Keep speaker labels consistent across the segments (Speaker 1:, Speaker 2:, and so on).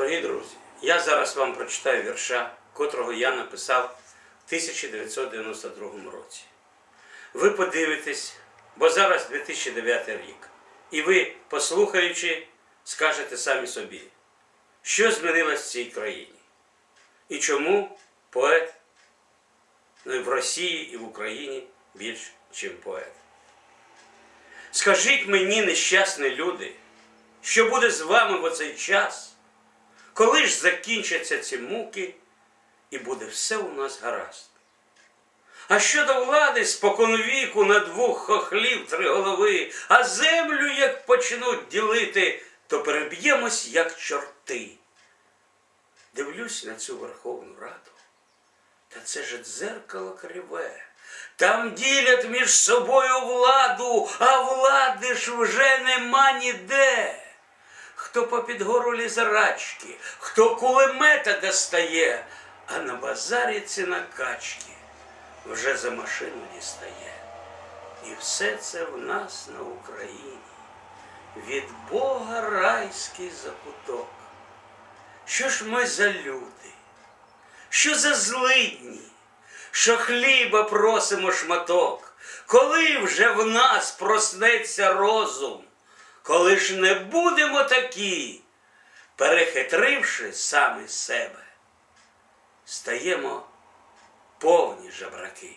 Speaker 1: Дорогі друзі, я зараз вам прочитаю вірша, котрого я написав в 1992 році. Ви подивитесь, бо зараз 2009 рік, і ви, послухаючи, скажете самі собі, що змінилось в цій країні і чому поет ну, в Росії і в Україні більш, ніж поет. Скажіть мені, нещасні люди, що буде з вами в оцей час, коли ж закінчаться ці муки і буде все у нас гаразд. А щодо влади споконвіку на двох хохлів три голови, а землю як почнуть ділити, то переб'ємось, як чорти. Дивлюсь на цю Верховну Раду, та це ж дзеркало криве. Там ділять між собою владу, а влади ж вже нема ніде. Хто попід гору лізарачки, хто кулемета достає, а на базарі ціна качки вже за машину дістає. І все це в нас на Україні. Від Бога райський закуток. Що ж ми за люди? Що за злидні? Що хліба просимо шматок? Коли вже в нас проснеться розум? Коли ж не будемо такі, перехитривши самі себе, стаємо повні жабраки.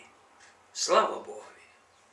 Speaker 1: Слава Богу!